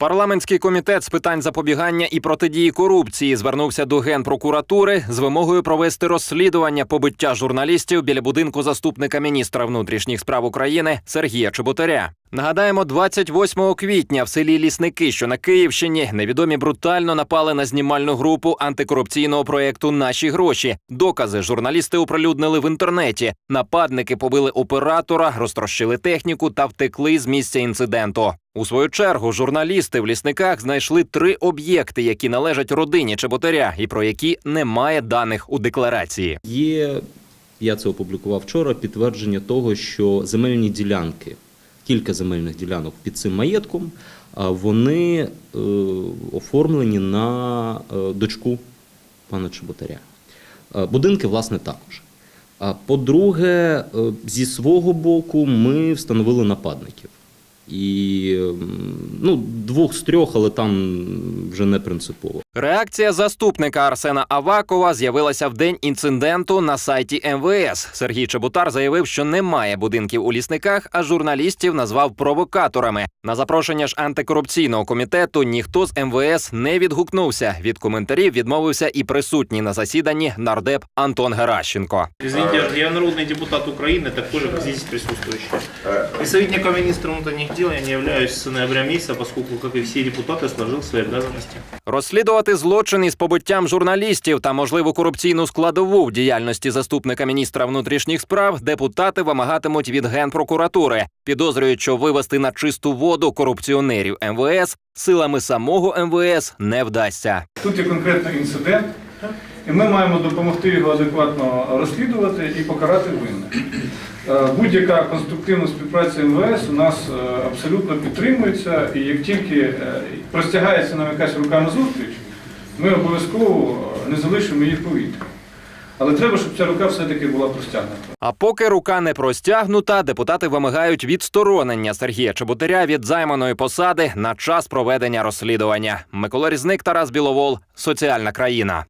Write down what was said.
Парламентський комітет з питань запобігання і протидії корупції звернувся до генпрокуратури з вимогою провести розслідування побиття журналістів біля будинку заступника міністра внутрішніх справ України Сергія Чеботаря. Нагадаємо, 28 квітня в селі Лісники, що на Київщині, невідомі брутально напали на знімальну групу антикорупційного проєкту Наші гроші. Докази журналісти оприлюднили в інтернеті. Нападники побили оператора, розтрощили техніку та втекли з місця інциденту. У свою чергу журналісти в лісниках знайшли три об'єкти, які належать родині Чеботаря, і про які немає даних у декларації. Є, я це опублікував вчора, підтвердження того, що земельні ділянки, кілька земельних ділянок під цим маєтком, вони е, оформлені на е, дочку пана Чеботаря. Е, Будинки, власне, також. По-друге, зі свого боку, ми встановили нападників. І ну, двох з трьох, але там вже не принципово. Реакція заступника Арсена Авакова з'явилася в день інциденту на сайті МВС. Сергій Чебутар заявив, що немає будинків у лісниках, а журналістів назвав провокаторами. На запрошення ж антикорупційного комітету ніхто з МВС не відгукнувся. Від коментарів відмовився і присутній на засіданні нардеп Антон Геращенко. Извините, я народный депутат Украины, такой же, как здесь присутствующий. И советником министра внутренних дел я не являюсь с ноября месяца, поскольку, как и все депутаты, сложил свои обязанности. Розслідувати злочин із побиттям журналістів та можливу корупційну складову в діяльності заступника міністра внутрішніх справ депутати вимагатимуть від генпрокуратури, підозрюють, що вивести на чисту воду корупціонерів МВС силами самого МВС не вдасться. Тут є конкретний інцидент, і ми маємо допомогти його адекватно розслідувати і покарати винних. Е, Будь-яка конструктивна співпраця МВС у нас е, абсолютно підтримується, і як тільки е, простягається нам якась рука на зустріч, ми обов'язково не залишимо її в повітрі. Але треба, щоб ця рука все-таки була простягнута. А поки рука не простягнута, депутати вимагають відсторонення Сергія Чеботаря від займаної посади на час проведення розслідування. Микола Різник, Тарас Біловол, соціальна країна.